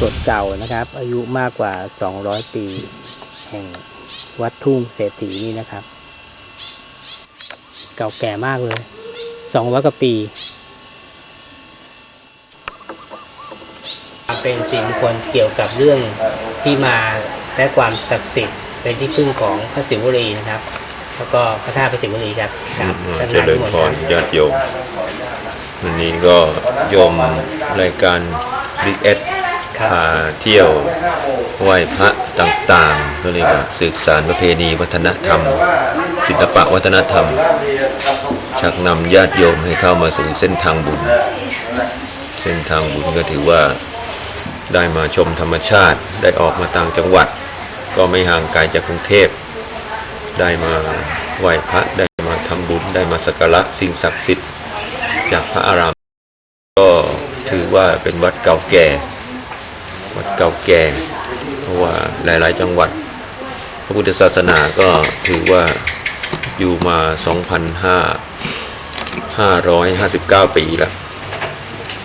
สถเก่านะครับ อายุมากกว่า 200 ปี แห่งวัดทุ่งเศรษฐีนี่นะครับ เก่าแก่มากเลย200กว่าปี เป็นสิ่งมงคลเกี่ยวกับเรื่องที่มาและความศักดิ์สิทธิ์เป็นที่พึ่งของพระศิวลีนะครับ แล้วก็พระธาตุพระศิวลีครับครับเจริญพรญาติโยมวันนี้ก็โยมรายการบิ๊กเอส พาเที่ยวไหว้พระต่างๆก็เรียกว่าสืบสารประเพณีวัฒนธรรม ศิลปะวัฒนธรรม ชักนำญาติโยมให้เข้ามาสู่เส้นทางบุญ เส้นทางบุญก็ถือว่าได้มาชมธรรมชาติได้ออกมาต่างจังหวัด ก็ไม่ห่างไกลจากกรุงเทพ ได้มาไหว้พระได้มาทำบุญได้มาสักการะสิ่งศักดิ์สิทธิ์จากพระอาราม ก็ถือว่าเป็นวัดเก่าแก่ วัดเก่าแก่ เพราะว่าหลาย ๆ จังหวัด พระพุทธศาสนาก็ถือว่าอยู่มา 2,559 ปีแล้ว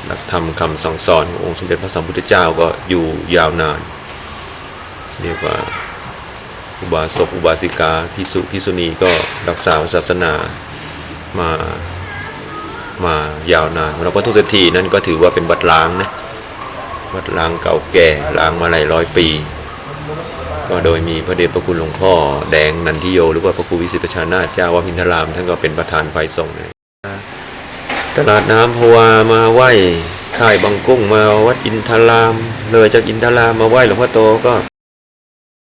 หลักธรรมคำสั่งสอนขององค์สมเด็จพระสัมพุทธเจ้าก็อยู่ยาวนาน เรียกว่าอุบาสกอุบาสิกาพิสุพิสุณีก็รักษาศาสนามา มายาวนานเราก็ทุกสถีนั่นก็ถือว่าเป็นวัดล้างนะ วัดล้างเก่าแก่ล้างมาหลายร้อยปี ก็โดยมีพระเดชพระคุณหลวงพ่อ แดงนันทิโย หรือว่าพระครูวิสิตประชานาถเจ้าวัดพินทรามท่านก็เป็นประธานไฟส่งเลยตลาดน้ำพวามาไหว้ค่ายบางกุ้งมาวัดอินทราม เลยจากอินทรามมาไหว้หลวงพ่อโตก็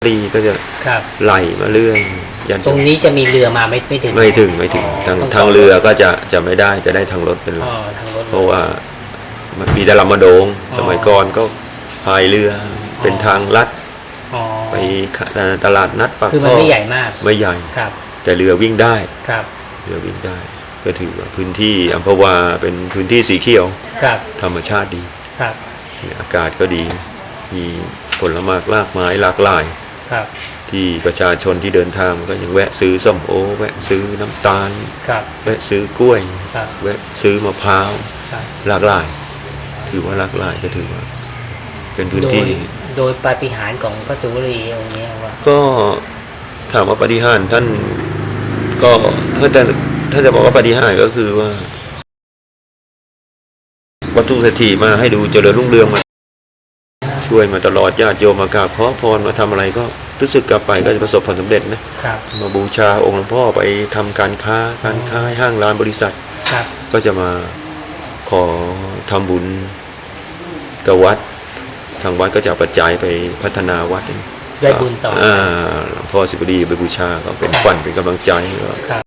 ดีก็จะครับไหลมาเรื่อยยันตรงนี้จะมีเรือมาไม่ไม่ถึงไม่ถึงไม่ถึงทางต้องทางเรือก็จะจะไม่ได้จะได้ทางรถเป็นหลัอ๋กอทางรถเพราะว่า มันมีแต่ลำมะโดง สมัยก่อนก็พายเรือเป็นทางลัดอ๋อไปตลาดนัดปากคือมันท่อไม่ใหญ่มากไม่ใหญ่ครับ แต่เรือวิ่งได้ครับเรือวิ่งได้ ก็ถือว่าพื้นที่อัมพวาเป็นพื้นที่สีเขียวครับธรรมชาติดีครับอากาศก็ดี มีผลไม้รากไม้หลากหลายครับ ที่ประชาชนที่เดินทางก็ยังแวะซื้อส้มโอ แวะซื้อน้ำตาลครับแวะซื้อกล้วยครับแวะซื้อมะพร้าวครับหลากหลาย ถือว่าหลากหลายก็ถือว่า เป็นพื้นโดยที่ โดยปาฏิหาริย์ของพระศิวลีองค์เนี้ยว่า ก็ถามว่าปฏิหารย์ท่านก็ถ้าจะถ้าจะบอกว่าปฏิหารย์ก็คือว่า วัตถุเศรษฐีมาให้ดูเจริญรุ่งเรืองมา ช่วยมาตลอดญาติโยมมากราบขอพรมาทำอะไรก็รู้สึกกลับไปก็จะประสบผลสำเร็จนะครับมาบูชาองค์หลวงพ่อไปทำการค้าการค้าให้ห้างร้านบริษัทครับก็จะมา ขอทำบุญกับวัด ทางวัดก็จะเอาปัจจัยไปพัฒนาวัดได้บุญต่ออ่าหลวงพ่อสิบดีไปบูชาก็เป็นฝันเป็นกำลังใจก็ครับ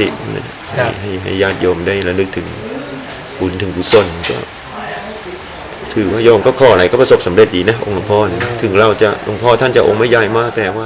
ตินะครับให้ให้ให้ญาติโยมได้ระลึกถึงบุญถึงกุศลก็ถือว่าโยมก็ขออะไรก็ประสบสำเร็จดีนะองค์หลวงพ่อเนี่ยถึงเราจะหลวงพ่อท่านจะองค์ไม่ใหญ่มากแต่ว่า